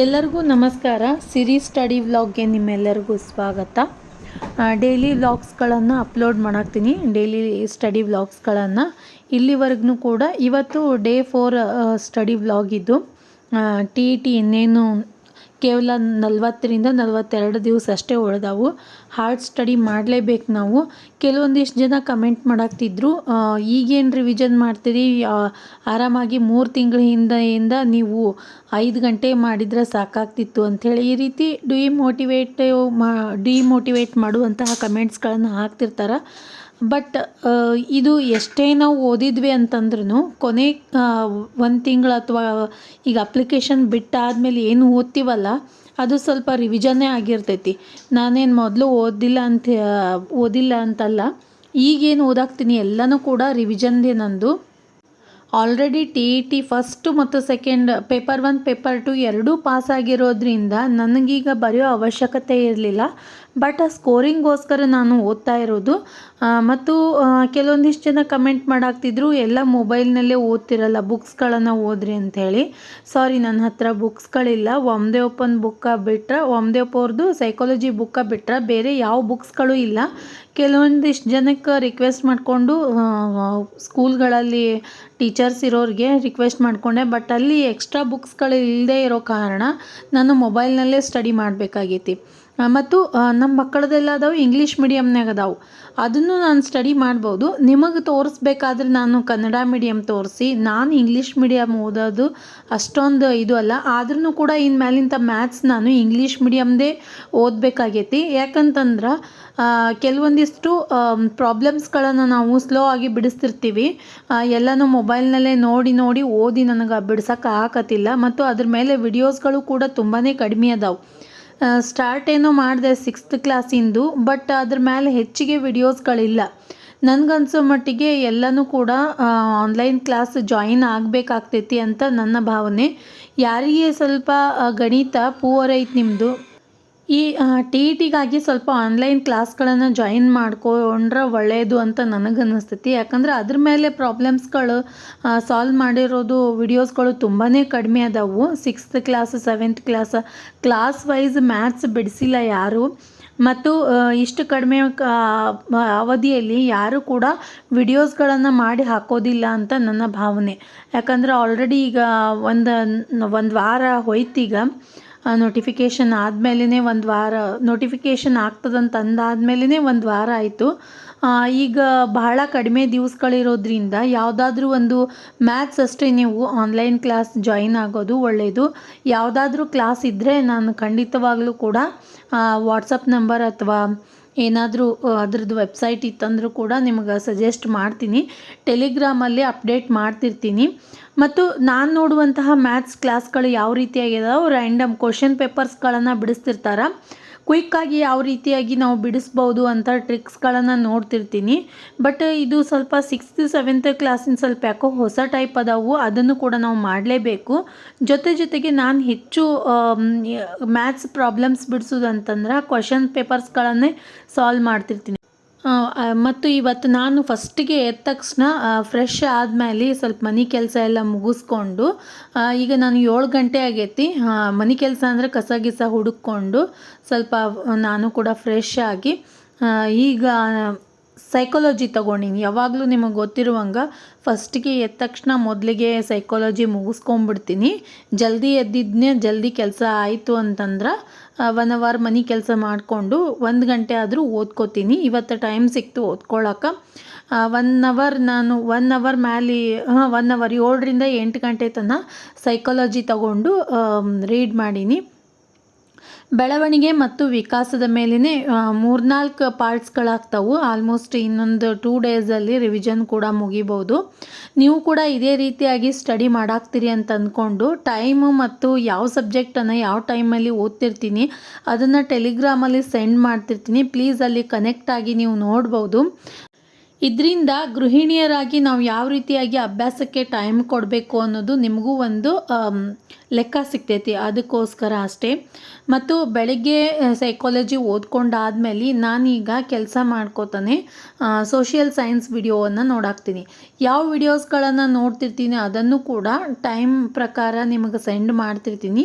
ಎಲ್ಲರಿಗೂ ನಮಸ್ಕಾರ. ಸಿರಿ ಸ್ಟಡಿ ವ್ಲಾಗ್ಗೆ ನಿಮ್ಮೆಲ್ಲರಿಗೂ ಸ್ವಾಗತ. ಡೈಲಿ ವ್ಲಾಗ್ಸ್ಗಳನ್ನು ಅಪ್ಲೋಡ್ ಮಾಡಾಕ್ತೀನಿ. ಡೈಲಿ ಸ್ಟಡಿ ವ್ಲಾಗ್ಸ್ಗಳನ್ನು ಇಲ್ಲಿವರೆಗೂ ಕೂಡ ಇವತ್ತು ಡೇ ಫೋರ್ ಸ್ಟಡಿ ವ್ಲಾಗ್ ಇದು. ಟಿ ಇ ಟಿ ಇನ್ನೇನು ಕೇವಲ ನಲವತ್ತರಿಂದ ನಲವತ್ತೆರಡು ದಿವಸ ಅಷ್ಟೇ ಉಳಿದವು. ಹಾರ್ಡ್ ಸ್ಟಡಿ ಮಾಡಲೇಬೇಕು ನಾವು. ಕೆಲವೊಂದಿಷ್ಟು ಜನ ಕಮೆಂಟ್ ಮಾಡಾಕ್ತಿದ್ರು ಈಗೇನು ರಿವಿಷನ್ ಮಾಡ್ತೀರಿ? ಆರಾಮಾಗಿ ಮೂರು ತಿಂಗಳ ಹಿಂದೆಯಿಂದ ನೀವು ಐದು ಗಂಟೆ ಮಾಡಿದರೆ ಸಾಕಾಗ್ತಿತ್ತು ಅಂಥೇಳಿ ಈ ರೀತಿ ಡಿಮೋಟಿವೇಟ್ ಮಾ, ಡಿಮೋಟಿವೇಟ್ ಮಾಡುವಂತಹ ಕಮೆಂಟ್ಸ್ಗಳನ್ನು ಹಾಕ್ತಿರ್ತಾರೆ. ಬಟ್ ಇದು ಎಷ್ಟೇ ನಾವು ಓದಿದ್ವಿ ಅಂತಂದ್ರೂ ಕೊನೆ ಒಂದು ತಿಂಗಳು ಅಥವಾ ಈಗ ಅಪ್ಲಿಕೇಶನ್ ಬಿಟ್ಟಾದ್ಮೇಲೆ ಏನು ಓದ್ತೀವಲ್ಲ, ಅದು ಸ್ವಲ್ಪ ರಿವಿಜನ್ನೇ ಆಗಿರ್ತೈತಿ. ನಾನೇನು ಮೊದಲು ಓದಿಲ್ಲ ಅಂತ ಓದಿಲ್ಲ ಅಂತಲ್ಲ, ಈಗೇನು ಓದಾಕ್ತೀನಿ ಎಲ್ಲನೂ ಕೂಡ ರಿವಿಜನ್ದೇ ನಂದು. Already T E T first ಮತ್ತು second paper one paper two ಎರಡೂ ಪಾಸ್ ಆಗಿರೋದ್ರಿಂದ ನನಗೀಗ ಬರೆಯೋ ಅವಶ್ಯಕತೆ ಇರಲಿಲ್ಲ. ಬಟ್ ಆ ಸ್ಕೋರಿಂಗೋಸ್ಕರ ನಾನು ಓದ್ತಾ ಇರೋದು. ಮತ್ತು ಕೆಲವೊಂದಿಷ್ಟು ಜನ ಕಮೆಂಟ್ ಮಾಡಾಕ್ತಿದ್ರು, ಎಲ್ಲ ಮೊಬೈಲ್ನಲ್ಲೇ ಓದ್ತಿರಲ್ಲ, ಬುಕ್ಸ್ಗಳನ್ನು ಓದ್ರಿ ಅಂಥೇಳಿ ಸಾರಿ ನನ್ನ ಹತ್ರ ಬುಕ್ಸ್ಗಳಿಲ್ಲ. ಒಮ್ದೆ ಓಪನ್ ಬುಕ್ಕ ಬಿಟ್ಟರೆ ಒಮ್ದೆ ಅವ್ರದ್ದು ಸೈಕಾಲಜಿ ಬುಕ್ಕ ಬಿಟ್ಟರೆ ಬೇರೆ ಯಾವ ಬುಕ್ಸ್ಗಳು ಇಲ್ಲ. ಕೆಲವೊಂದಿಷ್ಟು ಜನಕ್ಕೆ ರಿಕ್ವೆಸ್ಟ್ ಮಾಡಿಕೊಂಡು ಸ್ಕೂಲ್ಗಳಲ್ಲಿ ಟೀಚರ್ಸ್ ಇರೋರಿಗೆ ರಿಕ್ವೆಸ್ಟ್ ಮಾಡಿಕೊಂಡೆ. ಬಟ್ ಅಲ್ಲಿ ಎಕ್ಸ್ಟ್ರಾ ಬುಕ್ಸ್ಗಳು ಇಲ್ಲದೆ ಇರೋ ಕಾರಣ, ನಾನು ಮೊಬೈಲ್ನಲ್ಲೇ ಸ್ಟಡಿ ಮಾಡಬೇಕಾಗೈತಿ. ಮತ್ತು ನಮ್ಮ ಮಕ್ಕಳದೆಲ್ಲ ಅದಾವೆ ಇಂಗ್ಲೀಷ್ ಮೀಡಿಯಮ್ನಾಗ ಅದಾವೆ. ಅದನ್ನು ನಾನು ಸ್ಟಡಿ ಮಾಡ್ಬೋದು. ನಿಮಗೆ ತೋರಿಸ್ಬೇಕಾದ್ರೆ ನಾನು ಕನ್ನಡ ಮೀಡಿಯಮ್ ತೋರಿಸಿ. ನಾನು ಇಂಗ್ಲೀಷ್ ಮೀಡಿಯಮ್ ಓದೋದು ಅಷ್ಟೊಂದು ಇದು ಅಲ್ಲ. ಆದ್ರೂ ಕೂಡ ಇನ್ನು ಮೇಲಿಂದ ಮ್ಯಾಥ್ಸ್ ನಾನು ಇಂಗ್ಲೀಷ್ ಮೀಡಿಯಮ್ದೇ ಓದಬೇಕಾಗೈತಿ. ಯಾಕಂತಂದ್ರೆ ಕೆಲವೊಂದಿಷ್ಟು ಪ್ರಾಬ್ಲಮ್ಸ್ಗಳನ್ನು ನಾವು ಸ್ಲೋ ಆಗಿ ಬಿಡಿಸ್ತಿರ್ತೀವಿ. ಎಲ್ಲನೂ ಮೊಬೈಲ್ನಲ್ಲೇ ನೋಡಿ ನೋಡಿ ಓದಿ ನನಗೆ ಬಿಡ್ಸೋಕೆ ಆಗತ್ತಿಲ್ಲ ಮತ್ತು ಅದ್ರ ಮೇಲೆ ವಿಡಿಯೋಸ್ಗಳು ಕೂಡ ತುಂಬಾ ಕಡಿಮೆ ಅದಾವೆ. ಸ್ಟಾರ್ಟ್ ಏನೋ ಮಾಡಿದೆ ಸಿಕ್ಸ್ತ್ ಕ್ಲಾಸಿಂದು ಬಟ್ ಅದ್ರ ಮೇಲೆ ಹೆಚ್ಚಿಗೆ ವಿಡಿಯೋಸ್ಗಳಿಲ್ಲ ನನಗನ್ಸೋ ಮಟ್ಟಿಗೆ ಎಲ್ಲನೂ ಕೂಡ ಆನ್ಲೈನ್ ಕ್ಲಾಸ್ ಜಾಯಿನ್ ಆಗಬೇಕಾಗ್ತೈತಿ ಅಂತ ನನ್ನ ಭಾವನೆ. ಯಾರಿಗೆ ಸ್ವಲ್ಪ ಗಣಿತ ಪೂವರ್ ಐತಿ ನಿಮ್ಮದು ಈ ಟಿ ಇ ಟಿಗಾಗಿ ಸ್ವಲ್ಪ ಆನ್ಲೈನ್ ಕ್ಲಾಸ್ಗಳನ್ನು ಜಾಯಿನ್ ಮಾಡ್ಕೊಂಡ್ರೆ ಒಳ್ಳೆಯದು ಅಂತ ನನಗೆ ಅನ್ನಿಸ್ತೈತಿ ಯಾಕಂದ್ರೆ ಅದ್ರ ಮೇಲೆ ಪ್ರಾಬ್ಲಮ್ಸ್ಗಳು ಸಾಲ್ವ್ ಮಾಡಿರೋದು ವಿಡಿಯೋಸ್ಗಳು ತುಂಬಾ ಕಡಿಮೆ ಅದಾವು. Sixth class seventh class class wise maths ಬಿಡಿಸಿಲ್ಲ ಯಾರು. ಮತ್ತು ಇಷ್ಟು ಕಡಿಮೆ ಅವಧಿಯಲ್ಲಿ ಯಾರು ಕೂಡ ವಿಡಿಯೋಸ್ಗಳನ್ನು ಮಾಡಿ ಹಾಕೋದಿಲ್ಲ ಅಂತ ನನ್ನ ಭಾವನೆ. ಯಾಕಂದ್ರೆ ಆಲ್ರೆಡಿ ಈಗ ಒಂದು ಒಂದು ವಾರ ಹೋಯ್ತೀಗ ನೋಟಿಫಿಕೇಷನ್ ಆದಮೇಲೆ ಒಂದು ವಾರ ನೋಟಿಫಿಕೇಷನ್ ಆಗ್ತದಂತ ಅಂದಾದ್ಮೇಲೆ ಒಂದು ವಾರ ಆಯಿತು. ಈಗ ಬಹಳ ಕಡಿಮೆ ದಿವಸಗಳಿರೋದ್ರಿಂದ ಯಾವುದಾದ್ರೂ ಒಂದು ಮ್ಯಾಥ್ಸ್ ಅಷ್ಟೇ ನೀವು ಆನ್ಲೈನ್ ಕ್ಲಾಸ್ ಜಾಯಿನ್ ಆಗೋದು ಒಳ್ಳೆಯದು ಯಾವುದಾದ್ರೂ ಕ್ಲಾಸ್ ಇದ್ದರೆ ನಾನು ಖಂಡಿತವಾಗಲೂ ಕೂಡ ವಾಟ್ಸಪ್ ನಂಬರ್ ಅಥವಾ ಏನಾದರೂ ಅದ್ರದ್ದು ವೆಬ್ಸೈಟ್ ಇತ್ತಂದರೂ ಕೂಡ ನಿಮ್ಗೆ ಸಜೆಸ್ಟ್ ಮಾಡ್ತೀನಿ. ಟೆಲಿಗ್ರಾಮಲ್ಲಿ ಅಪ್ಡೇಟ್ ಮಾಡ್ತಿರ್ತೀನಿ. ಮತ್ತು ನಾನು ನೋಡುವಂತಹ ಮ್ಯಾಥ್ಸ್ ಕ್ಲಾಸ್ಗಳು ಯಾವ ರೀತಿಯಾಗಿದಾವೆ ರ್ಯಾಂಡಮ್ ಕ್ವಶನ್ ಪೇಪರ್ಸ್ಗಳನ್ನು ಬಿಡಿಸ್ತಿರ್ತಾರೆ. ಕ್ವಿಕ್ಕಾಗಿ ಯಾವ ರೀತಿಯಾಗಿ ನಾವು ಬಿಡಿಸ್ಬೋದು ಅಂತ ಟ್ರಿಕ್ಸ್ಗಳನ್ನು ನೋಡ್ತಿರ್ತೀನಿ. ಬಟ್ ಇದು ಸ್ವಲ್ಪ ಸಿಕ್ಸ್ತ್ ಸೆವೆಂತ್ ಕ್ಲಾಸಿನ ಸ್ವಲ್ಪ ಯಾಕೋ ಹೊಸ ಟೈಪ್ ಅದಾವು, ಅದನ್ನು ಕೂಡ ನಾವು ಮಾಡಲೇಬೇಕು. ಜೊತೆ ಜೊತೆಗೆ ನಾನು ಹೆಚ್ಚು ಮ್ಯಾಥ್ಸ್ ಪ್ರಾಬ್ಲಮ್ಸ್ ಬಿಡಿಸೋದು ಅಂತಂದ್ರೆ ಕ್ವಶನ್ ಪೇಪರ್ಸ್ಗಳನ್ನೇ ಸಾಲ್ವ್ ಮಾಡ್ತಿರ್ತೀನಿ. ಮತ್ತು ಇವತ್ತು ನಾನು ಫಸ್ಟಿಗೆ ಎದ್ದ ತಕ್ಷಣ ಫ್ರೆಶ್ ಆದಮೇಲೆ ಸ್ವಲ್ಪ ಮನೆ ಕೆಲಸ ಎಲ್ಲ ಮುಗಿಸ್ಕೊಂಡು ಈಗ ನಾನು ಏಳು ಗಂಟೆ ಆಗೈತಿ. ಮನೆ ಕೆಲಸ ಅಂದರೆ ಕಸ ಗಿಸ ಹುಡುಕೊಂಡು ಸ್ವಲ್ಪ ನಾನು ಕೂಡ ಫ್ರೆಶ್ ಆಗಿ ಈಗ ಸೈಕಾಲಜಿ ತೊಗೊಂಡಿನಿ ಯಾವಾಗಲೂ ನಿಮಗೆ ಗೊತ್ತಿರುವಂಗೆ ಫಸ್ಟಿಗೆ ಎದ್ದ ತಕ್ಷಣ ಮೊದಲಿಗೆ ಸೈಕಾಲಜಿ ಮುಗಿಸ್ಕೊಂಬಿಡ್ತೀನಿ. ಜಲ್ದಿ ಎದ್ದಿದ್ದನ್ನೇ ಜಲ್ದಿ ಕೆಲಸ ಆಯಿತು ಅಂತಂದ್ರೆ ಒನ್ ಅವರ್ ಮನೆ ಕೆಲಸ ಮಾಡಿಕೊಂಡು ಒಂದು ಗಂಟೆ ಆದರೂ ಓದ್ಕೋತೀನಿ. ಇವತ್ತು ಟೈಮ್ ಸಿಕ್ತು ಓದ್ಕೊಳ್ಳೋಕೆ ಒನ್ ಅವರ್ ನಾನು ಒನ್ ಅವರ್ ಮ್ಯಾಲಿ, ಹಾಂ ಒನ್ ಅವರ್ ಏಳರಿಂದ ಎಂಟು ಗಂಟೆ ತನಕ ಸೈಕಾಲಜಿ ತಗೊಂಡು ರೀಡ್ ಮಾಡೀನಿ. ಬೆಳವಣಿಗೆ ಮತ್ತು ವಿಕಾಸದ ಮೇಲೇ ಮೂರ್ನಾಲ್ಕು ಪಾರ್ಟ್ಸ್ಗಳಾಗ್ತವು. ಆಲ್ಮೋಸ್ಟ್ ಇನ್ನೊಂದು ಟೂ ಡೇಸಲ್ಲಿ ರಿವಿಷನ್ ಕೂಡ ಮುಗಿಬೋದು. ನೀವು ಕೂಡ ಇದೇ ರೀತಿಯಾಗಿ ಸ್ಟಡಿ ಮಾಡಾಕ್ತೀರಿ ಅಂತ ಅಂದ್ಕೊಂಡು, ಟೈಮು ಮತ್ತು ಯಾವ ಸಬ್ಜೆಕ್ಟನ್ನು ಯಾವ ಟೈಮಲ್ಲಿ ಓದ್ತಿರ್ತೀನಿ, ಅದನ್ನು ಟೆಲಿಗ್ರಾಮಲ್ಲಿ ಸೆಂಡ್ ಮಾಡ್ತಿರ್ತೀನಿ. ಪ್ಲೀಸ್ ಅಲ್ಲಿ ಕನೆಕ್ಟ್ ಆಗಿ ನೀವು ನೋಡ್ಬೋದು. ಇದರಿಂದ ಗೃಹಿಣಿಯರಾಗಿ ನಾವು ಯಾವ ರೀತಿಯಾಗಿ ಅಭ್ಯಾಸಕ್ಕೆ ಟೈಮ್ ಕೊಡಬೇಕು ಅನ್ನೋದು ನಿಮಗೂ ಒಂದು ಲೆಕ್ಕ ಸಿಗ್ತೈತಿ. ಅದಕ್ಕೋಸ್ಕರ ಅಷ್ಟೇ. ಮತ್ತು ಬೆಳಗ್ಗೆ ಸೈಕಾಲಜಿ ಓದ್ಕೊಂಡಾದ್ಮೇಲೆ ನಾನೀಗ ಕೆಲಸ ಮಾಡ್ಕೋತಾನೆ ಸೋಷಿಯಲ್ ಸೈನ್ಸ್ ವಿಡಿಯೋವನ್ನು ನೋಡಾಕ್ತೀನಿ. ಯಾವ ವಿಡಿಯೋಸ್ಗಳನ್ನು ನೋಡ್ತಿರ್ತೀನಿ ಅದನ್ನು ಕೂಡ ಟೈಮ್ ಪ್ರಕಾರ ನಿಮಗೆ ಸೆಂಡ್ ಮಾಡ್ತಿರ್ತೀನಿ.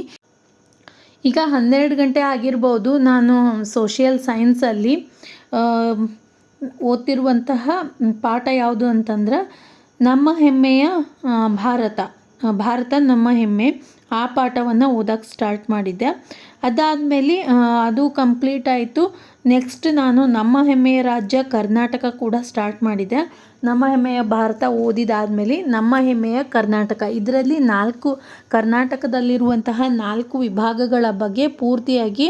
ಈಗ ಹನ್ನೆರಡು ಗಂಟೆ ಆಗಿರ್ಬೋದು ನಾನು ಸೋಷಿಯಲ್ ಸೈನ್ಸಲ್ಲಿ ಓದ್ತಿರುವಂತಹ ಪಾಠ ಯಾವುದು ಅಂತಂದ್ರೆ, ನಮ್ಮ ಹೆಮ್ಮೆಯ ಭಾರತ. ಭಾರತ ನಮ್ಮ ಹೆಮ್ಮೆ. ಆ ಪಾಠವನ್ನು ಓದೋಕ್ಕೆ ಸ್ಟಾರ್ಟ್ ಮಾಡಿದ್ದೆ. ಅದಾದಮೇಲೆ ಅದು ಕಂಪ್ಲೀಟ್ ಆಯಿತು. ನೆಕ್ಸ್ಟ್ ನಾನು ನಮ್ಮ ಹೆಮ್ಮೆಯ ರಾಜ್ಯ ಕರ್ನಾಟಕ ಕೂಡ ಸ್ಟಾರ್ಟ್ ಮಾಡಿದ್ದೆ. ನಮ್ಮ ಹೆಮ್ಮೆಯ ಭಾರತ ಓದಿದಾದಮೇಲೆ ನಮ್ಮ ಹೆಮ್ಮೆಯ ಕರ್ನಾಟಕ. ಇದರಲ್ಲಿ ನಾಲ್ಕು, ಕರ್ನಾಟಕದಲ್ಲಿರುವಂತಹ ನಾಲ್ಕು ವಿಭಾಗಗಳ ಬಗ್ಗೆ ಪೂರ್ತಿಯಾಗಿ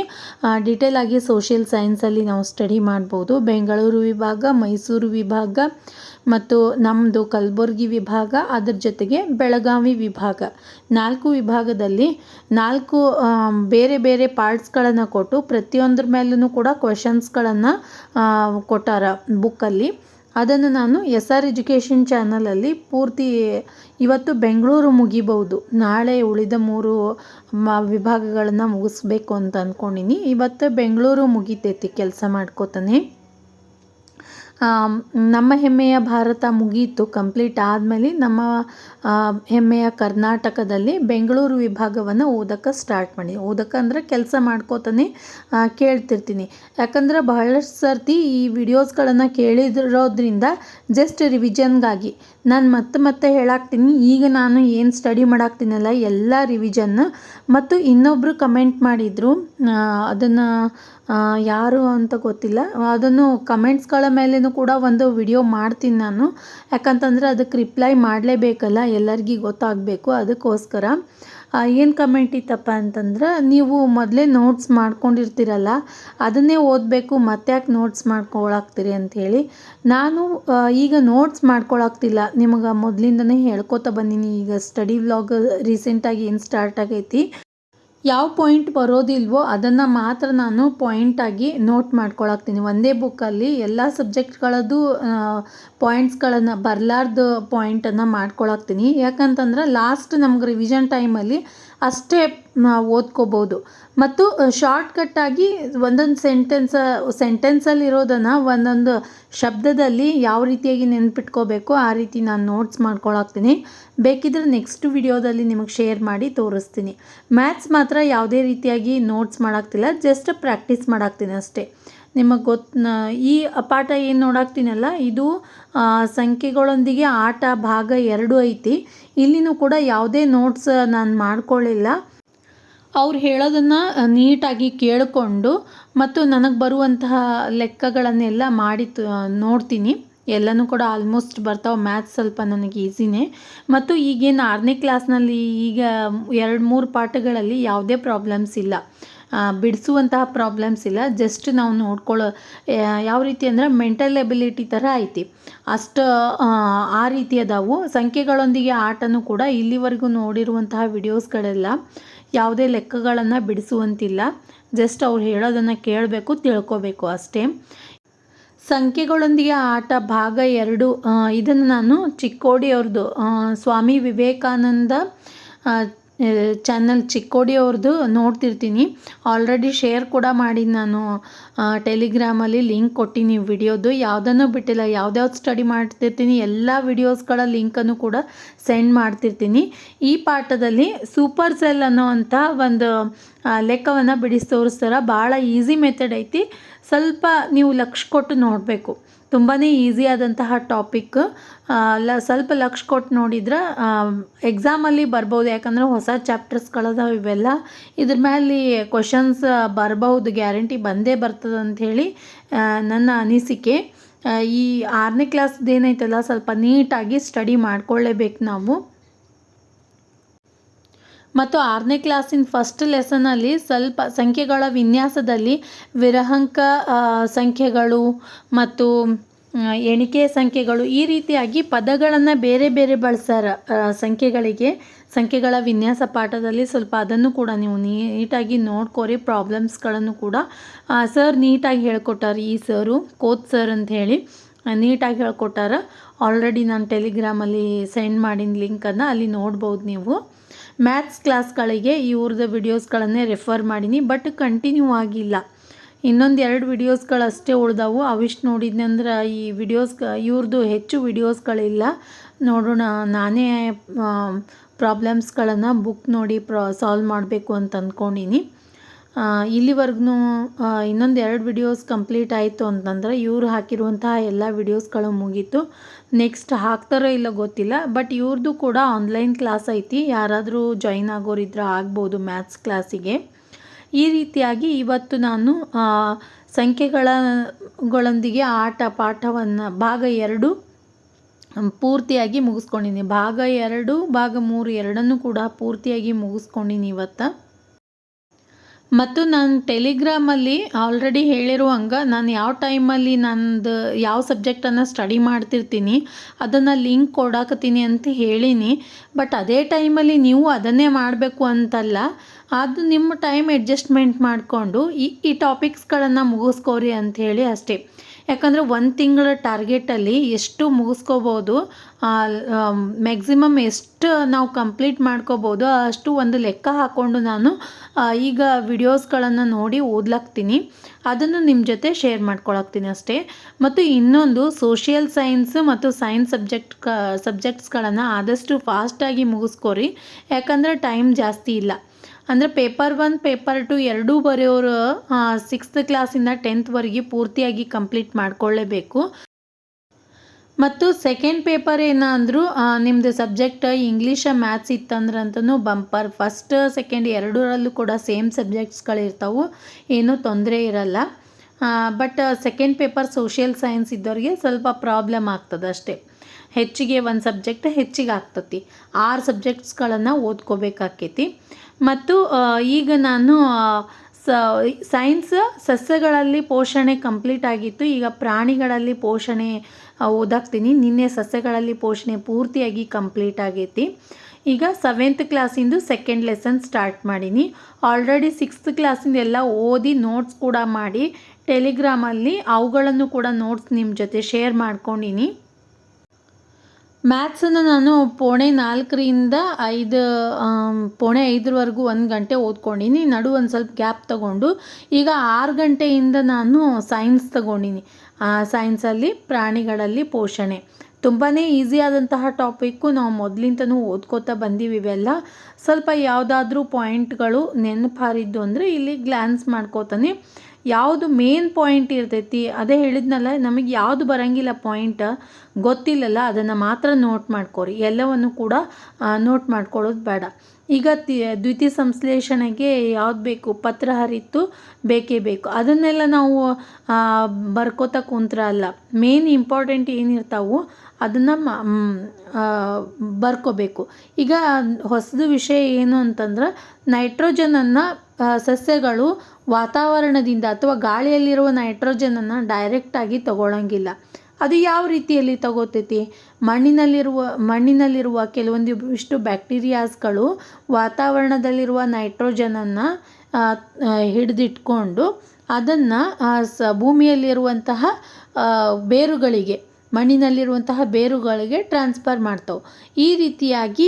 ಡಿಟೇಲ್ ಆಗಿ ಸೋಷಿಯಲ್ ಸೈನ್ಸಲ್ಲಿ ನಾವು ಸ್ಟಡಿ ಮಾಡ್ಬೋದು. ಬೆಂಗಳೂರು ವಿಭಾಗ, ಮೈಸೂರು ವಿಭಾಗ ಮತ್ತು ನಮ್ಮದು ಕಲಬುರಗಿ ವಿಭಾಗ, ಅದರ ಜೊತೆಗೆ ಬೆಳಗಾವಿ ವಿಭಾಗ. ನಾಲ್ಕು ವಿಭಾಗದಲ್ಲಿ ನಾಲ್ಕು ಬೇರೆ ಬೇರೆ ಪಾರ್ಟ್ಸ್ಗಳನ್ನು ಕೊಟ್ಟು ಪ್ರತಿಯೊಂದ್ರ ಮೇಲೂ ಕೂಡ ಕ್ವೆಶನ್ಸ್ಗಳನ್ನು ಕೊಟ್ಟಾರ ಬುಕ್ಕಲ್ಲಿ ಅದನ್ನು ನಾನು ಎಸ್ ಆರ್ ಎಜುಕೇಷನ್ ಚಾನಲಲ್ಲಿ ಪೂರ್ತಿ ಇವತ್ತು ಬೆಂಗಳೂರು ಮುಗಿಬೌದು ನಾಳೆ ಉಳಿದ ಮೂರು ಮ ವಿಭಾಗಗಳನ್ನು ಮುಗಿಸ್ಬೇಕು ಅಂತ ಅಂದ್ಕೊಂಡಿನಿ ಇವತ್ತು ಬೆಂಗಳೂರು ಮುಗಿತೈತಿ, ಕೆಲಸ ಮಾಡ್ಕೋತಾನೆ. ನಮ್ಮ ಹೆಮ್ಮೆಯ ಭಾರತ ಮುಗೀತು, ಕಂಪ್ಲೀಟ್ ಆದಮೇಲೆ ನಮ್ಮ ಹೆಮ್ಮೆಯ ಕರ್ನಾಟಕದಲ್ಲಿ ಬೆಂಗಳೂರು ವಿಭಾಗವನ್ನು ಓದಕ್ಕೆ ಸ್ಟಾರ್ಟ್ ಮಾಡಿ. ಓದಕ್ಕೆ ಅಂದ್ರೆ ಕೆಲಸ ಮಾಡ್ಕೋತಾನೆ ಕೇಳ್ತಿರ್ತೀನಿ. ಯಾಕಂದ್ರೆ ಬಹಳಷ್ಟು ಸರ್ತಿ ಈ ವಿಡಿಯೋಸ್ಗಳನ್ನು ಕೇಳಿದಿರೋದ್ರಿಂದ ಜಸ್ಟ್ ರಿವಿಷನ್ಗಾಗಿ ನಾನು ಮತ್ತೆ ಮತ್ತೆ ಹೇಳಾಕ್ತೀನಿ. ಈಗ ನಾನು ಏನು ಸ್ಟಡಿ ಮಾಡಾಕ್ತೀನಲ್ಲ, ಎಲ್ಲ ರಿವಿಷನ್ ಮತ್ತು ಇನ್ನೊಬ್ಬರು ಕಮೆಂಟ್ ಮಾಡಿದರು. ಅದನ್ನು ಯಾರು ಅಂತ ಗೊತ್ತಿಲ್ಲ. ಅದನ್ನು ಕಮೆಂಟ್ಸ್ಗಳ ಮೇಲೆಯೂ ಕೂಡ ಒಂದು ವಿಡಿಯೋ ಮಾಡ್ತೀನಿ ನಾನು. ಯಾಕಂತಂದರೆ ಅದಕ್ಕೆ ರಿಪ್ಲೈ ಮಾಡಲೇಬೇಕಲ್ಲ, ಎಲ್ಲರಿಗೂ ಗೊತ್ತಾಗಬೇಕು. ಅದಕ್ಕೋಸ್ಕರ ಏನು ಕಮೆಂಟ್ ಇತ್ತಪ್ಪ ಅಂತಂದ್ರೆ, ನೀವು ಮೊದಲೇ ನೋಟ್ಸ್ ಮಾಡ್ಕೊಂಡಿರ್ತೀರಲ್ಲ, ಅದನ್ನೇ ಓದಬೇಕು, ಮತ್ತೆ ಯಾಕೆ ನೋಟ್ಸ್ ಮಾಡ್ಕೊಳಾಕ್ತೀರಿ ಅಂಥೇಳಿ ನಾನು ಈಗ ನೋಟ್ಸ್ ಮಾಡ್ಕೊಳಾಕ್ತಿಲ್ಲ. ನಿಮಗೆ ಮೊದಲಿಂದನೇ ಹೇಳ್ಕೊತ ಬಂದೀನಿ. ಈಗ ಸ್ಟಡಿ ವ್ಲಾಗ್ ರೀಸೆಂಟಾಗಿ ಏನು ಸ್ಟಾರ್ಟ್ ಆಗೈತಿ ಯಾವ ಪಾಯಿಂಟ್ ಬರೋದಿಲ್ವೋ ಅದನ್ನು ಮಾತ್ರ ನಾನು ಪಾಯಿಂಟಾಗಿ ನೋಟ್ ಮಾಡ್ಕೊಳಕ್ತೀನಿ. ಒಂದೇ ಬುಕ್ಕಲ್ಲಿ ಎಲ್ಲ ಸಬ್ಜೆಕ್ಟ್ಗಳದ್ದು ಪಾಯಿಂಟ್ಸ್ಗಳನ್ನು ಬರಲಾರ್ದು ಪಾಯಿಂಟನ್ನು ಮಾಡ್ಕೊಳಕ್ತೀನಿ. ಯಾಕಂತಂದ್ರೆ ಲಾಸ್ಟ್ ನಮ್ಗೆ ರಿವಿಷನ್ ಟೈಮಲ್ಲಿ ಅಷ್ಟೇ ಓದ್ಕೋಬೋದು. ಮತ್ತು ಶಾರ್ಟ್ಕಟ್ಟಾಗಿ ಒಂದೊಂದು ಸೆಂಟೆನ್ಸ್ ಸೆಂಟೆನ್ಸಲ್ಲಿರೋದನ್ನು ಒಂದೊಂದು ಶಬ್ದದಲ್ಲಿ ಯಾವ ರೀತಿಯಾಗಿ ನೆನ್ಪಿಟ್ಕೋಬೇಕು ಆ ರೀತಿ ನಾನು ನೋಟ್ಸ್ ಮಾಡ್ಕೊಳಾಗ್ತೀನಿ ಬೇಕಿದ್ರೆ ನೆಕ್ಸ್ಟ್ ವಿಡಿಯೋದಲ್ಲಿ ನಿಮಗೆ ಶೇರ್ ಮಾಡಿ ತೋರಿಸ್ತೀನಿ. ಮ್ಯಾಥ್ಸ್ ಮಾತ್ರ ಯಾವುದೇ ರೀತಿಯಾಗಿ ನೋಟ್ಸ್ ಮಾಡಾಕ್ತಿಲ್ಲ ಜಸ್ಟ್ ಪ್ರಾಕ್ಟೀಸ್ ಮಾಡಾಕ್ತೀನಿ ಅಷ್ಟೇ. ನಿಮಗೆ ಗೊತ್ತು ಈ ಪಾಠ ಏನು ನೋಡಾಕ್ತೀನಲ್ಲ, ಇದು ಸಂಖ್ಯೆಗಳೊಂದಿಗೆ ಆಟ ಭಾಗ ಎರಡು ಐತಿ. ಇಲ್ಲಿನೂ ಕೂಡ ಯಾವುದೇ ನೋಟ್ಸ್ ನಾನು ಮಾಡ್ಕೊಳ್ಳಿಲ್ಲ ಅವ್ರು ಹೇಳೋದನ್ನು ನೀಟಾಗಿ ಕೇಳಿಕೊಂಡು ಮತ್ತು ನನಗೆ ಬರುವಂತಹ ಲೆಕ್ಕಗಳನ್ನೆಲ್ಲ ಮಾಡಿ ನೋಡ್ತೀನಿ. ಎಲ್ಲನೂ ಕೂಡ ಆಲ್ಮೋಸ್ಟ್ ಬರ್ತಾವೆ ಮ್ಯಾಥ್ಸ್ ಸ್ವಲ್ಪ ನನಗೆ ಈಸಿನೇ ಮತ್ತು ಈಗೇನು ಆರನೇ ಕ್ಲಾಸ್ನಲ್ಲಿ ಈಗ ಎರಡು ಮೂರು ಪಾಠಗಳಲ್ಲಿ ಯಾವುದೇ ಪ್ರಾಬ್ಲಮ್ಸ್ ಇಲ್ಲ. ಬಿಡಿಸುವಂತಹ ಪ್ರಾಬ್ಲಮ್ಸ್ ಇಲ್ಲ. ಜಸ್ಟ್ ನಾವು ನೋಡ್ಕೊಳ್ಳೋ ಯಾವ ರೀತಿ ಅಂದರೆ ಮೆಂಟಲ್ ಎಬಿಲಿಟಿ ಥರ ಐತಿ. ಅಷ್ಟು ಆ, ರೀತಿ ಅದಾವು. ಸಂಖ್ಯೆಗಳೊಂದಿಗೆ ಆಟನೂ ಕೂಡ ಇಲ್ಲಿವರೆಗೂ ನೋಡಿರುವಂತಹ ವಿಡಿಯೋಸ್ಗಳೆಲ್ಲ ಯಾವುದೇ ಲೆಕ್ಕಗಳನ್ನು ಬಿಡಿಸುವಂತಿಲ್ಲ. ಜಸ್ಟ್ ಅವ್ರು ಹೇಳೋದನ್ನು ಕೇಳಬೇಕು ತಿಳ್ಕೋಬೇಕು ಅಷ್ಟೇ. ಸಂಖ್ಯೆಗಳೊಂದಿಗೆ ಆಟ ಭಾಗ ಎರಡು ಇದನ್ನು ನಾನು ಚಿಕ್ಕೋಡಿ ಅವ್ರದ್ದು ಸ್ವಾಮಿ ವಿವೇಕಾನಂದ ಚಾನಲ್ ಚಿಕ್ಕೋಡಿ ಅವ್ರದ್ದು ನೋಡ್ತಿರ್ತೀನಿ. ಆಲ್ರೆಡಿ ಶೇರ್ ಕೂಡ ಮಾಡಿ ನಾನು. ಟೆಲಿಗ್ರಾಮಲ್ಲಿ ಲಿಂಕ್ ಕೊಟ್ಟಿನಿ ವಿಡಿಯೋದು ಯಾವುದನ್ನು ಬಿಟ್ಟಿಲ್ಲ. ಯಾವ್ದ್ಯಾವ್ದು ಸ್ಟಡಿ ಮಾಡ್ತಿರ್ತೀನಿ, ಎಲ್ಲ ವಿಡಿಯೋಸ್ಗಳ ಲಿಂಕನ್ನು ಕೂಡ ಸೆಂಡ್ ಮಾಡ್ತಿರ್ತೀನಿ. ಈ ಪಾಠದಲ್ಲಿ ಸೂಪರ್ ಸೆಲ್ ಅನ್ನೋವಂಥ ಒಂದು ಲೆಕ್ಕವನ್ನು ಬಿಡಿಸಿ ತೋರಿಸ್ತಾರೆ ಭಾಳ ಈಸಿ ಮೆಥಡ್ ಐತಿ. ಸ್ವಲ್ಪ ನೀವು ಲಕ್ಷ ಕೊಟ್ಟು ನೋಡಬೇಕು. ತುಂಬಾ ಆದಂತಹ ಟಾಪಿಕ್ ಲ, ಸ್ವಲ್ಪ ಲಕ್ಷ ಕೊಟ್ಟು ನೋಡಿದ್ರೆ ಎಕ್ಸಾಮಲ್ಲಿ ಬರ್ಬೋದು, ಯಾಕಂದ್ರೆ ಹೊಸ ಚಾಪ್ಟರ್ಸ್ಗಳದಾವ ಇವೆಲ್ಲ. ಇದ್ರ ಮೇಲೆ ಕ್ವಶನ್ಸ್ ಬರ್ಬೌದು ಗ್ಯಾರಂಟಿ ಬಂದೇ ಬರ್ತದೆ ಅಂಥೇಳಿ ನನ್ನ ಅನಿಸಿಕೆ. ಈ ಆರನೇ ಕ್ಲಾಸ್ದು ಏನೈತಲ್ಲ ಸ್ವಲ್ಪ ನೀಟಾಗಿ ಸ್ಟಡಿ ಮಾಡ್ಕೊಳ್ಳೇಬೇಕು ನಾವು. ಮತ್ತು ಆರನೇ ಕ್ಲಾಸಿನ ಫಸ್ಟ್ ಲೆಸನಲ್ಲಿ ಸ್ವಲ್ಪ ಸಂಖ್ಯೆಗಳ ವಿನ್ಯಾಸದಲ್ಲಿ ವಿರಹಂಕ ಸಂಖ್ಯೆಗಳು ಮತ್ತು ಎಣಿಕೆ ಸಂಖ್ಯೆಗಳು ಈ ರೀತಿಯಾಗಿ ಪದಗಳನ್ನು ಬೇರೆ ಬೇರೆ ಬಳಸ್ಯಾರ ಸಂಖ್ಯೆಗಳಿಗೆ, ಸಂಖ್ಯೆಗಳ ವಿನ್ಯಾಸ ಪಾಠದಲ್ಲಿ ಸ್ವಲ್ಪ ಅದನ್ನು ಕೂಡ ನೀವು ನೀಟಾಗಿ ನೋಡ್ಕೋರಿ ಪ್ರಾಬ್ಲಮ್ಸ್ಗಳನ್ನು ಕೂಡ. ಸರ್ ನೀಟಾಗಿ ಹೇಳ್ಕೊಟ್ಟಾರೆ ಈ ಸರು ಕೋತ್ ಸರ್ ಅಂತ ಹೇಳಿ. ನೀಟಾಗಿ ಹೇಳ್ಕೊಟ್ಟಾರ. ಆಲ್ರೆಡಿ ನಾನು ಟೆಲಿಗ್ರಾಮಲ್ಲಿ ಸೆಂಡ್ ಮಾಡಿದ ಲಿಂಕನ್ನು ಅಲ್ಲಿ ನೋಡ್ಬೋದು ನೀವು. ಮ್ಯಾಥ್ಸ್ ಕ್ಲಾಸ್ಗಳಿಗೆ ಇವ್ರದ್ದು ವಿಡಿಯೋಸ್ಗಳನ್ನೇ ರೆಫರ್ ಮಾಡೀನಿ, ಬಟ್ ಕಂಟಿನ್ಯೂ ಆಗಿಲ್ಲ. ಇನ್ನೊಂದು ಎರಡು ವಿಡಿಯೋಸ್ಗಳಷ್ಟೇ ಉಳ್ದವು. ಅವಿಷ್ಟು ನೋಡಿದ್ನಿ ಅಂದ್ರೆ ಈ ವಿಡಿಯೋಸ್ ಇವ್ರದ್ದು ಹೆಚ್ಚು ವಿಡಿಯೋಸ್ಗಳಿಲ್ಲ. ನೋಡೋಣ, ನಾನೇ ಪ್ರಾಬ್ಲಮ್ಸ್ಗಳನ್ನು ಬುಕ್ ನೋಡಿ ಪ್ರಾ, ಸಾಲ್ವ್ ಮಾಡಬೇಕು ಅಂತ ಅಂದ್ಕೊಂಡಿನಿ ಇಲ್ಲಿವರೆಗೂ ಇನ್ನೊಂದು ಎರಡು ವಿಡಿಯೋಸ್ ಕಂಪ್ಲೀಟ್ ಆಯಿತು ಅಂತಂದರೆ ಇವ್ರು ಹಾಕಿರುವಂತಹ ಎಲ್ಲ ವಿಡಿಯೋಸ್ಗಳು ಮುಗೀತು. ನೆಕ್ಸ್ಟ್ ಹಾಕ್ತಾರೋ ಇಲ್ಲ ಗೊತ್ತಿಲ್ಲ ಬಟ್ ಇವ್ರದ್ದು ಕೂಡ ಆನ್ಲೈನ್ ಕ್ಲಾಸ್ ಐತಿ. ಯಾರಾದರೂ ಜಾಯಿನ್ ಆಗೋರಿದ್ರೆ ಆಗ್ಬೋದು ಮ್ಯಾಥ್ಸ್ ಕ್ಲಾಸಿಗೆ ಈ ರೀತಿಯಾಗಿ ಇವತ್ತು ನಾನು ಸಂಖ್ಯೆಗಳೊಂದಿಗೆ ಸಂಖ್ಯೆಗಳ ಗಳೊಂದಿಗೆ ಆಟ ಪಾಠವನ್ನು ಭಾಗ ಎರಡು ಪೂರ್ತಿಯಾಗಿ ಮುಗಿಸ್ಕೊಂಡಿನಿ. ಭಾಗ ಎರಡು, ಭಾಗ ಮೂರು ಎರಡನ್ನೂ ಕೂಡ ಪೂರ್ತಿಯಾಗಿ ಮುಗಿಸ್ಕೊಂಡಿನಿ ಇವತ್ತು. ಮತ್ತು ನಾನು ಟೆಲಿಗ್ರಾಮಲ್ಲಿ ಆಲ್ರೆಡಿ ಹೇಳಿರೋ ಹಂಗೆ ನಾನು ಯಾವ ಟೈಮಲ್ಲಿ ನಂದು ಯಾವ ಸಬ್ಜೆಕ್ಟನ್ನು ಸ್ಟಡಿ ಮಾಡ್ತಿರ್ತೀನಿ, ಅದನ್ನು ಲಿಂಕ್ ಕೊಡಾಕತ್ತೀನಿ ಅಂತ ಹೇಳೀನಿ. ಬಟ್ ಅದೇ ಟೈಮಲ್ಲಿ ನೀವು ಅದನ್ನೇ ಮಾಡಬೇಕು ಅಂತಲ್ಲ ಅದು ನಿಮ್ಮ ಟೈಮ್ ಅಡ್ಜಸ್ಟ್ಮೆಂಟ್ ಮಾಡಿಕೊಂಡು ಈ ಈ ಟಾಪಿಕ್ಸ್ಗಳನ್ನು ಮುಗಿಸ್ಕೋರಿ ಅಂಥೇಳಿ ಅಷ್ಟೇ. ಯಾಕಂದರೆ ಒಂದು ತಿಂಗಳ ಟಾರ್ಗೆಟಲ್ಲಿ ಎಷ್ಟು ಮುಗಿಸ್ಕೋಬೋದು ಮ್ಯಾಕ್ಸಿಮಮ್ ಎಷ್ಟು ನಾವು ಕಂಪ್ಲೀಟ್ ಮಾಡ್ಕೋಬೋದು ಅಷ್ಟು ಒಂದು ಲೆಕ್ಕ ಹಾಕ್ಕೊಂಡು ನಾನು ಈಗ ವಿಡಿಯೋಸ್ಗಳನ್ನು ನೋಡಿ ಓದ್ಲಾಕ್ತೀನಿ ಅದನ್ನು ನಿಮ್ಮ ಜೊತೆ ಶೇರ್ ಮಾಡ್ಕೊಳಕ್ತೀನಿ ಅಷ್ಟೇ. ಮತ್ತು ಇನ್ನೊಂದು ಸೋಷಿಯಲ್ ಸೈನ್ಸ್ ಮತ್ತು ಸೈನ್ಸ್ ಸಬ್ಜೆಕ್ಟ್ ಕ ಸಬ್ಜೆಕ್ಟ್ಸ್ಗಳನ್ನು ಆದಷ್ಟು ಫಾಸ್ಟಾಗಿ ಮುಗಿಸ್ಕೋರಿ. ಯಾಕಂದರೆ ಟೈಮ್ ಜಾಸ್ತಿ ಇಲ್ಲ. ಅಂದರೆ ಪೇಪರ್ ಒನ್ ಪೇಪರ್ ಟು ಎರಡೂ ಬರೆಯೋರು ಸಿಕ್ಸ್ತ್ ಕ್ಲಾಸಿಂದ ಟೆಂತ್ವರೆಗೆ ಪೂರ್ತಿಯಾಗಿ ಕಂಪ್ಲೀಟ್ ಮಾಡ್ಕೊಳ್ಳೇಬೇಕು. ಮತ್ತು ಸೆಕೆಂಡ್ ಪೇಪರ್ ಏನಂದರೂ ನಿಮ್ಮದು ಸಬ್ಜೆಕ್ಟ್ ಇಂಗ್ಲೀಷ ಮ್ಯಾಥ್ಸ್ ಇತ್ತಂದ್ರಂತೂ ಬಂಪರ್ ಫಸ್ಟ್ ಸೆಕೆಂಡ್ ಎರಡರಲ್ಲೂ ಕೂಡ ಸೇಮ್ ಸಬ್ಜೆಕ್ಟ್ಸ್ಗಳಿರ್ತಾವೆ ಏನೂ ತೊಂದರೆ ಇರಲ್ಲ. But second paper social science ಇದ್ದವ್ರಿಗೆ ಸ್ವಲ್ಪ ಪ್ರಾಬ್ಲಮ್ ಆಗ್ತದೆ ಅಷ್ಟೇ ಹೆಚ್ಚಿಗೆ ಒಂದು ಸಬ್ಜೆಕ್ಟ್ ಹೆಚ್ಚಿಗೆ ಆಗ್ತತಿ. ಆರು ಸಬ್ಜೆಕ್ಟ್ಸ್ಗಳನ್ನು ಓದ್ಕೋಬೇಕಾಕೈತಿ. ಮತ್ತು ಈಗ ನಾನು ಸ ಸೈನ್ಸ್ ಸಸ್ಯಗಳಲ್ಲಿ ಪೋಷಣೆ ಕಂಪ್ಲೀಟ್ ಆಗಿತ್ತು. ಈಗ ಪ್ರಾಣಿಗಳಲ್ಲಿ ಪೋಷಣೆ ಓದಕ್ತೀನಿ. ನಿನ್ನೆ ಸಸ್ಯಗಳಲ್ಲಿ ಪೋಷಣೆ ಪೂರ್ತಿಯಾಗಿ ಕಂಪ್ಲೀಟ್ ಆಗೈತಿ. ಈಗ ಸೆವೆಂತ್ ಕ್ಲಾಸಿಂದು ಸೆಕೆಂಡ್ ಲೆಸನ್ ಸ್ಟಾರ್ಟ್ ಮಾಡೀನಿ. ಆಲ್ರೆಡಿ ಸಿಕ್ಸ್ತ್ ಕ್ಲಾಸಿಂದ ಎಲ್ಲ ಓದಿ ನೋಟ್ಸ್ ಕೂಡ ಮಾಡಿ ಟೆಲಿಗ್ರಾಮಲ್ಲಿ ಅವುಗಳನ್ನು ಕೂಡ ನೋಟ್ಸ್ ನಿಮ್ಮ ಜೊತೆ ಶೇರ್ ಮಾಡ್ಕೊಂಡಿನಿ. ಮ್ಯಾಥ್ಸನ್ನು ನಾನು ಪೋಣೆ ನಾಲ್ಕರಿಂದ ಐದು ಪೋಣೆ ಐದರವರೆಗೂ ಒಂದು ಗಂಟೆ ಓದ್ಕೊಂಡಿನಿ. ನಡು ಒಂದು ಸ್ವಲ್ಪ ಗ್ಯಾಪ್ ತಗೊಂಡು ಈಗ ಆರು ಗಂಟೆಯಿಂದ ನಾನು ಸೈನ್ಸ್ ತಗೊಂಡಿನಿ. ಸೈನ್ಸಲ್ಲಿ ಪ್ರಾಣಿಗಳಲ್ಲಿ ಪೋಷಣೆ. ತುಂಬಾ ಈಸಿ ಆದಂತಹ ಟಾಪಿಕ್ಕು ನಾವು ಮೊದಲಿಂದನೂ ಓದ್ಕೋತಾ ಬಂದೀವಿ ಇವೆಲ್ಲ. ಸ್ವಲ್ಪ ಯಾವುದಾದ್ರೂ ಪಾಯಿಂಟ್ಗಳು ನೆನಪಾರಿದ್ದು ಅಂದರೆ ಇಲ್ಲಿ ಗ್ಲ್ಯಾನ್ಸ್ ಮಾಡ್ಕೋತಾನೆ. ಯಾವುದು ಮೇನ್ ಪಾಯಿಂಟ್ ಇರ್ತೈತಿ, ಅದೇ ಹೇಳಿದ್ನಲ್ಲ, ನಮಗೆ ಯಾವುದು ಬರಂಗಿಲ್ಲ ಪಾಯಿಂಟ್ ಗೊತ್ತಿಲ್ಲಲ್ಲ, ಅದನ್ನು ಮಾತ್ರ ನೋಟ್ ಮಾಡ್ಕೋರಿ. ಎಲ್ಲವನ್ನು ಕೂಡ ನೋಟ್ ಮಾಡ್ಕೊಳ್ಳೋದು ಬೇಡ. ಈಗ ತಿ, ದ್ವಿತೀಯ ಸಂಶ್ಲೇಷಣೆಗೆ ಯಾವ್ದು ಬೇಕು? ಪತ್ರ ಹರಿತು ಬೇಕೇ ಬೇಕು. ಅದನ್ನೆಲ್ಲ ನಾವು ಬರ್ಕೋತ ಕುಂತ್ರ ಅಲ್ಲ. ಮೇನ್ ಇಂಪಾರ್ಟೆಂಟ್ ಏನಿರ್ತಾವು ಅದನ್ನು ಬರ್ಕೋಬೇಕು. ಈಗ, ಹೊಸದು ವಿಷಯ ಏನು ಅಂತಂದ್ರೆ ನೈಟ್ರೋಜನನ್ನು ಸಸ್ಯಗಳು ವಾತಾವರಣದಿಂದ ಅಥವಾ ಗಾಳಿಯಲ್ಲಿರುವ ನೈಟ್ರೋಜನನ್ನು ಡೈರೆಕ್ಟಾಗಿ ತಗೊಳ್ಳೋಂಗಿಲ್ಲ ಅದು ಯಾವ ರೀತಿಯಲ್ಲಿ ತಗೋತೈತಿ? ಮಣ್ಣಿನಲ್ಲಿರುವ ಮಣ್ಣಿನಲ್ಲಿರುವ ಕೆಲವೊಂದು ಇಷ್ಟು ಬ್ಯಾಕ್ಟೀರಿಯಾಸ್ಗಳು ವಾತಾವರಣದಲ್ಲಿರುವ ನೈಟ್ರೋಜನನ್ನು ಹಿಡಿದಿಟ್ಕೊಂಡು ಅದನ್ನು ಸ, ಭೂಮಿಯಲ್ಲಿರುವಂತಹ ಬೇರುಗಳಿಗೆ, ಮಣ್ಣಿನಲ್ಲಿರುವಂತಹ ಬೇರುಗಳಿಗೆ ಟ್ರಾನ್ಸ್ಫರ್ ಮಾಡ್ತಾವೆ. ಈ ರೀತಿಯಾಗಿ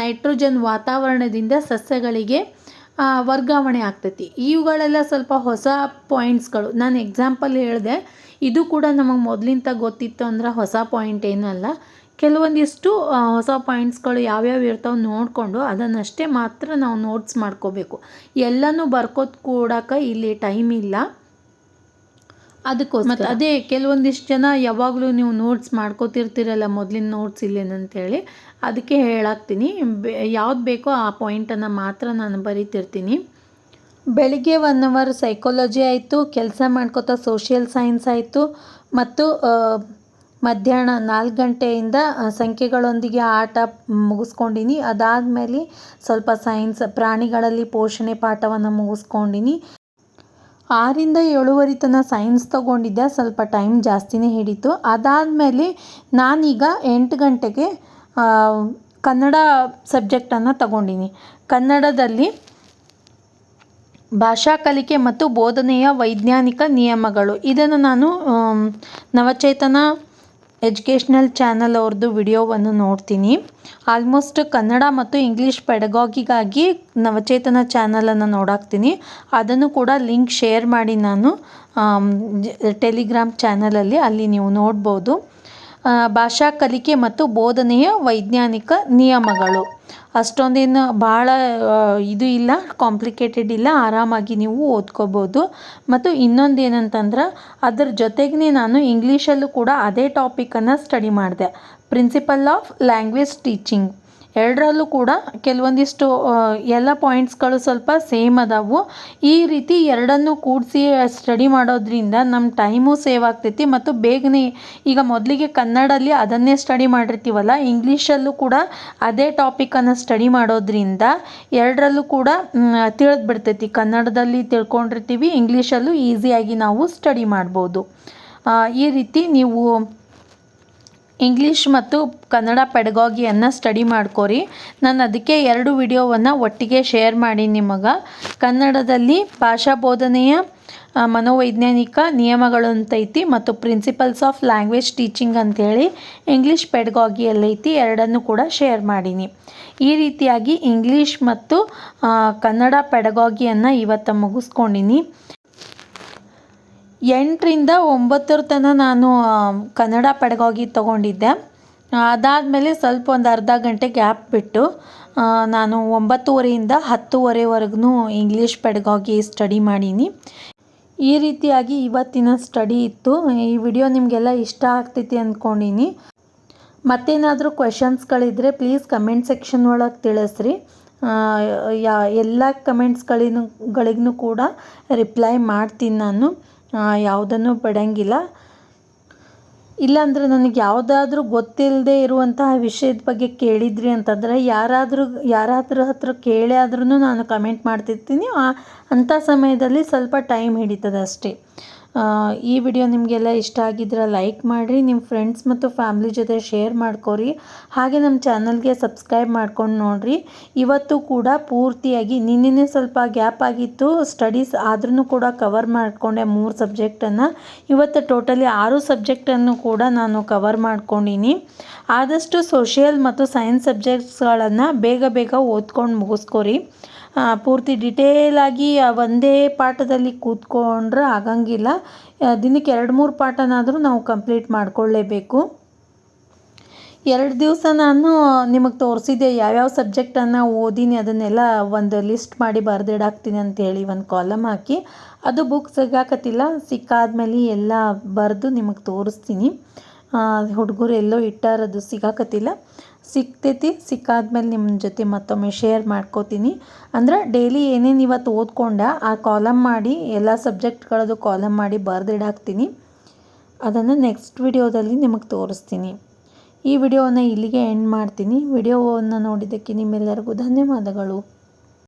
ನೈಟ್ರೋಜನ್ ವಾತಾವರಣದಿಂದ ಸಸ್ಯಗಳಿಗೆ ವರ್ಗಾವಣೆ ಆಗ್ತೈತಿ. ಇವುಗಳೆಲ್ಲ ಸ್ವಲ್ಪ ಹೊಸ ಪಾಯಿಂಟ್ಸ್ಗಳು ನಾನು ಎಕ್ಸಾಂಪಲ್ ಹೇಳಿದೆ, ಇದು ಕೂಡ ನಮಗೆ ಮೊದಲಿಂದ ಗೊತ್ತಿತ್ತು ಅಂದ್ರೆ ಹೊಸ ಪಾಯಿಂಟ್ ಏನಲ್ಲ ಕೆಲವೊಂದಿಷ್ಟು ಹೊಸ ಪಾಯಿಂಟ್ಸ್ಗಳು ಯಾವ್ಯಾವ ಇರ್ತಾವೆ ನೋಡಿಕೊಂಡು ಅದನ್ನಷ್ಟೇ ಮಾತ್ರ ನಾವು ನೋಟ್ಸ್ ಮಾಡ್ಕೋಬೇಕು. ಎಲ್ಲನೂ ಬರ್ಕೋದು ಕೂಡಕ್ಕೆ ಇಲ್ಲಿ ಟೈಮ್ ಇಲ್ಲ. ಅದಕ್ಕೋಸ್ಕರ. ಮತ್ತು ಅದೇ ಕೆಲವೊಂದಿಷ್ಟು ಜನ ಯಾವಾಗಲೂ ನೀವು ನೋಟ್ಸ್ ಮಾಡ್ಕೋತಿರ್ತೀರಲ್ಲ ಮೊದಲಿನ ನೋಟ್ಸ್ ಇಲ್ಲೇನಂತೇಳಿ, ಅದಕ್ಕೆ ಹೇಳಾಕ್ತೀನಿ. ಯಾವ್ದು ಬೇಕೋ ಆ ಪಾಯಿಂಟನ್ನು ಮಾತ್ರ ನಾನು ಬರಿತಿರ್ತೀನಿ. ಬೆಳಿಗ್ಗೆ ಒನ್ ಅವರ್ ಸೈಕಾಲಜಿ ಆಯಿತು, ಕೆಲಸ ಮಾಡ್ಕೋತಾ ಸೋಷಿಯಲ್ ಸೈನ್ಸ್ ಆಯಿತು, ಮತ್ತು ಮಧ್ಯಾಹ್ನ ನಾಲ್ಕು ಗಂಟೆಯಿಂದ ಸಂಖ್ಯೆಗಳೊಂದಿಗೆ ಆಟ ಮುಗಿಸ್ಕೊಂಡಿನಿ. ಅದಾದಮೇಲೆ ಸ್ವಲ್ಪ ಸೈನ್ಸ್ ಪ್ರಾಣಿಗಳಲ್ಲಿ ಪೋಷಣೆ ಪಾಠವನ್ನು ಮುಗಿಸ್ಕೊಂಡಿನಿ. ಆರಿಂದ ಏಳುವರೆ ತನಕ ಸೈನ್ಸ್ ತೊಗೊಂಡಿದ್ದೆ. ಸ್ವಲ್ಪ ಟೈಮ್ ಜಾಸ್ತಿನೇ ಹಿಡಿತು. ಅದಾದಮೇಲೆ ನಾನೀಗ ಎಂಟು ಗಂಟೆಗೆ ಕನ್ನಡ ಸಬ್ಜೆಕ್ಟನ್ನು ತಗೊಂಡಿನಿ. ಕನ್ನಡದಲ್ಲಿ ಭಾಷಾ ಕಲಿಕೆ ಮತ್ತು ಬೋಧನೆಯ ವೈಜ್ಞಾನಿಕ ನಿಯಮಗಳು. ಇದನ್ನು ನಾನು ನವಚೇತನ ಎಜುಕೇಷ್ನಲ್ ಚಾನಲ್ ಅವ್ರದ್ದು ವಿಡಿಯೋವನ್ನು ನೋಡ್ತೀನಿ. ಆಲ್ಮೋಸ್ಟ್ ಕನ್ನಡ ಮತ್ತು ಇಂಗ್ಲೀಷ್ ಪೆಡಗಾಗಿಗಾಗಿ ನವಚೇತನ ಚಾನಲನ್ನು ನೋಡಾಕ್ತೀನಿ. ಅದನ್ನು ಕೂಡ ಲಿಂಕ್ ಶೇರ್ ಮಾಡಿ ನಾನು ಟೆಲಿಗ್ರಾಮ್ ಚಾನಲಲ್ಲಿ ಅಲ್ಲಿ ನೀವು ನೋಡ್ಬೋದು. ಭಾಷಾ ಕಲಿಕೆ ಮತ್ತು ಬೋಧನೆಯ ವೈಜ್ಞಾನಿಕ ನಿಯಮಗಳು. ಅಷ್ಟೊಂದೇನು ಭಾಳ ಇದು ಇಲ್ಲ ಕಾಂಪ್ಲಿಕೇಟೆಡ್ ಇಲ್ಲ, ಆರಾಮಾಗಿ ನೀವು ಓದ್ಕೋಬೋದು. ಮತ್ತು ಇನ್ನೊಂದು ಏನಂತಂದ್ರೆ ಅದರ ಜೊತೆಗೇ ನಾನು ಇಂಗ್ಲೀಷಲ್ಲೂ ಕೂಡ ಅದೇ ಟಾಪಿಕನ್ನು ಸ್ಟಡಿ ಮಾಡಿದೆ. ಪ್ರಿನ್ಸಿಪಲ್ ಆಫ್ ಲ್ಯಾಂಗ್ವೇಜ್ ಟೀಚಿಂಗ್ ಎರಡರಲ್ಲೂ ಕೂಡ ಕೆಲವೊಂದಿಷ್ಟು ಎಲ್ಲ ಪಾಯಿಂಟ್ಸ್ಗಳು ಸ್ವಲ್ಪ ಸೇಮ್ ಅದಾವು. ಈ ರೀತಿ ಎರಡನ್ನು ಕೂಡಿಸಿ ಸ್ಟಡಿ ಮಾಡೋದ್ರಿಂದ ನಮ್ಮ ಟೈಮು ಸೇವ್ ಆಗ್ತೈತಿ ಮತ್ತು ಬೇಗನೆ ಈಗ ಮೊದಲಿಗೆ ಕನ್ನಡಲ್ಲಿ ಅದನ್ನೇ ಸ್ಟಡಿ ಮಾಡಿರ್ತೀವಲ್ಲ, ಇಂಗ್ಲೀಷಲ್ಲೂ ಕೂಡ ಅದೇ ಟಾಪಿಕನ್ನು ಸ್ಟಡಿ ಮಾಡೋದ್ರಿಂದ ಎರಡರಲ್ಲೂ ಕೂಡ ತಿಳಿದು ಬಿಡ್ತೈತಿ. ಕನ್ನಡದಲ್ಲಿ ತಿಳ್ಕೊಂಡಿರ್ತೀವಿ, ಇಂಗ್ಲೀಷಲ್ಲೂ ಈಸಿಯಾಗಿ ನಾವು ಸ್ಟಡಿ ಮಾಡ್ಬೋದು. ಈ ರೀತಿ ನೀವು ಇಂಗ್ಲೀಷ್ ಮತ್ತು ಕನ್ನಡ ಪೆಡಗಾಗಿಯನ್ನು ಸ್ಟಡಿ ಮಾಡ್ಕೋರಿ. ನಾನು ಅದಕ್ಕೆ ಎರಡು ವಿಡಿಯೋವನ್ನು ಒಟ್ಟಿಗೆ ಶೇರ್ ಮಾಡಿ ನಿಮಗೆ. ಕನ್ನಡದಲ್ಲಿ ಭಾಷಾ ಬೋಧನೆಯ ಮನೋವೈಜ್ಞಾನಿಕ ನಿಯಮಗಳು ಅಂತೈತಿ ಮತ್ತು ಪ್ರಿನ್ಸಿಪಲ್ಸ್ ಆಫ್ ಲ್ಯಾಂಗ್ವೇಜ್ ಟೀಚಿಂಗ್ ಅಂಥೇಳಿ ಇಂಗ್ಲೀಷ್ ಪೆಡಗಾಗಿಯಲ್ಲೈತಿ ಎರಡನ್ನೂ ಕೂಡ ಶೇರ್ ಮಾಡೀನಿ. ಈ ರೀತಿಯಾಗಿ ಇಂಗ್ಲೀಷ್ ಮತ್ತು ಕನ್ನಡ ಪೆಡಗಾಗಿಯನ್ನು ಇವತ್ತು ಮುಗಿಸ್ಕೊಂಡಿನಿ. ಎಂಟರಿಂದ ಒಂಬತ್ತರ ತನಕ ನಾನು ಕನ್ನಡ ಪೆಡಗಾಗಿ ತೊಗೊಂಡಿದ್ದೆ. ಅದಾದಮೇಲೆ ಸ್ವಲ್ಪ ಒಂದು ಅರ್ಧ ಗಂಟೆ ಗ್ಯಾಪ್ ಬಿಟ್ಟು ನಾನು ಒಂಬತ್ತುವರೆಯಿಂದ ಹತ್ತುವರೆವರೆಗೂ ಇಂಗ್ಲೀಷ್ ಪೆಡಗಾಗಿ ಸ್ಟಡಿ ಮಾಡೀನಿ. ಈ ರೀತಿಯಾಗಿ ಇವತ್ತಿನ ಸ್ಟಡಿ ಇತ್ತು. ಈ ವಿಡಿಯೋ ನಿಮಗೆಲ್ಲ ಇಷ್ಟ ಆಗ್ತೈತಿ ಅಂದ್ಕೊಂಡೀನಿ ಮತ್ತೇನಾದರೂ ಕ್ವೆಶನ್ಸ್ಗಳಿದ್ದರೆ ಪ್ಲೀಸ್ ಕಮೆಂಟ್ ಸೆಕ್ಷನ್ ಒಳಗೆ ತಿಳಿಸ್ರಿ. ಯಾ, ಎಲ್ಲ ಕಮೆಂಟ್ಸ್ಗಳಿಗೂ ಗಳಿಗೂ ಕೂಡ ರಿಪ್ಲೈ ಮಾಡ್ತೀನಿ ನಾನು. ಯಾವುದನ್ನು ಬಿಡಂಗಿಲ್ಲ ಇಲ್ಲಾಂದರೆ ನನಗೆ ಯಾವುದಾದ್ರೂ ಗೊತ್ತಿಲ್ಲದೆ ಇರುವಂತಹ ವಿಷಯದ ಬಗ್ಗೆ ಕೇಳಿದ್ರಿ ಅಂತಂದರೆ ಯಾರಾದರೂ, ಯಾರಾದ್ರ ಹತ್ರ ಕೇಳಿ ಆದ್ರೂ ನಾನು ಕಮೆಂಟ್ ಮಾಡ್ತಿರ್ತೀನಿ. ಅಂಥ ಸಮಯದಲ್ಲಿ ಸ್ವಲ್ಪ ಟೈಮ್ ಹಿಡಿತದೆ ಅಷ್ಟೇ ಈ ವಿಡಿಯೋ ನಿಮಗೆಲ್ಲ ಇಷ್ಟ ಆಗಿದ್ರೆ ಲೈಕ್ ಮಾಡಿರಿ ನಿಮ್ಮ ಫ್ರೆಂಡ್ಸ್ ಮತ್ತು ಫ್ಯಾಮ್ಲಿ ಜೊತೆ ಶೇರ್ ಮಾಡ್ಕೊರಿ. ಹಾಗೆ ನಮ್ಮ ಚಾನಲ್ಗೆ ಸಬ್ಸ್ಕ್ರೈಬ್ ಮಾಡ್ಕೊಂಡು ನೋಡಿರಿ. ಇವತ್ತು ಕೂಡ ಪೂರ್ತಿಯಾಗಿ ನಿನ್ನೆ ಸ್ವಲ್ಪ ಗ್ಯಾಪ್ ಆಗಿತ್ತು. ಸ್ಟಡೀಸ್ ಆದ್ರೂ ಕೂಡ ಕವರ್ ಮಾಡಿಕೊಂಡೆ ಮೂರು ಸಬ್ಜೆಕ್ಟನ್ನು ಇವತ್ತು ಟೋಟಲಿ ಆರು ಸಬ್ಜೆಕ್ಟನ್ನು ಕೂಡ ನಾನು ಕವರ್ ಮಾಡ್ಕೊಂಡಿನಿ. ಆದಷ್ಟು ಸೋಷಿಯಲ್ ಮತ್ತು ಸೈನ್ಸ್ ಸಬ್ಜೆಕ್ಟ್ಸ್ಗಳನ್ನು ಬೇಗ ಬೇಗ ಓದ್ಕೊಂಡು ಮುಗಿಸ್ಕೊರಿ. ಪೂರ್ತಿ ಡಿಟೇಲಾಗಿ ಆಗಿ ಒಂದೇ ಪಾಠದಲ್ಲಿ ಕೂತ್ಕೊಂಡ್ರೆ ಆಗಂಗಿಲ್ಲ. ದಿನಕ್ಕೆ ಎರಡು ಮೂರು ಪಾಠನಾದರೂ ನಾವು ಕಂಪ್ಲೀಟ್ ಮಾಡಿಕೊಳ್ಳೇಬೇಕು. ಎರಡು ದಿವಸ ನಾನು ನಿಮಗೆ ತೋರಿಸಿದ್ದೆ ಯಾವ್ಯಾವ ಸಬ್ಜೆಕ್ಟನ್ನು ಓದೀನಿ, ಅದನ್ನೆಲ್ಲ ಒಂದು ಲಿಸ್ಟ್ ಮಾಡಿ ಬರೆದಿಡಾಕ್ತೀನಿ ಅಂತೇಳಿ ಒಂದು ಕಾಲಮ್ ಹಾಕಿ. ಅದು ಬುಕ್ ಸಿಗಾಕತ್ತಿಲ್ಲ, ಸಿಕ್ಕಾದ್ಮೇಲೆ ಎಲ್ಲ ಬರೆದು ನಿಮಗೆ ತೋರಿಸ್ತೀನಿ. ಹುಡುಗರು ಎಲ್ಲೋ ಇಟ್ಟಾರದು ಸಿಗಾಕತ್ತಿಲ್ಲ. ಸಿಗ್ತೈತಿ, ಸಿಕ್ಕಾದ್ಮೇಲೆ ನಿಮ್ಮ ಜೊತೆ ಮತ್ತೊಮ್ಮೆ ಶೇರ್ ಮಾಡ್ಕೋತೀನಿ. ಅಂದ್ರೆ ಡೈಲಿ ಏನೇನು ಇವತ್ತು ಓದ್ಕೊಂಡ, ಆ ಕಾಲಮ್ ಮಾಡಿ, ಎಲ್ಲ ಸಬ್ಜೆಕ್ಟ್ಗಳದ್ದು ಕಾಲಮ್ ಮಾಡಿ ಬರೆದಿಡಾಕ್ತೀನಿ. ಅದನ್ನು ನೆಕ್ಸ್ಟ್ ವಿಡಿಯೋದಲ್ಲಿ ನಿಮಗೆ ತೋರಿಸ್ತೀನಿ. ಈ ವಿಡಿಯೋವನ್ನು ಇಲ್ಲಿಗೆ ಎಂಡ್ ಮಾಡ್ತೀನಿ. ವಿಡಿಯೋವನ್ನು ನೋಡಿದ್ದಕ್ಕೆ ನಿಮ್ಮೆಲ್ಲರಿಗೂ ಧನ್ಯವಾದಗಳು.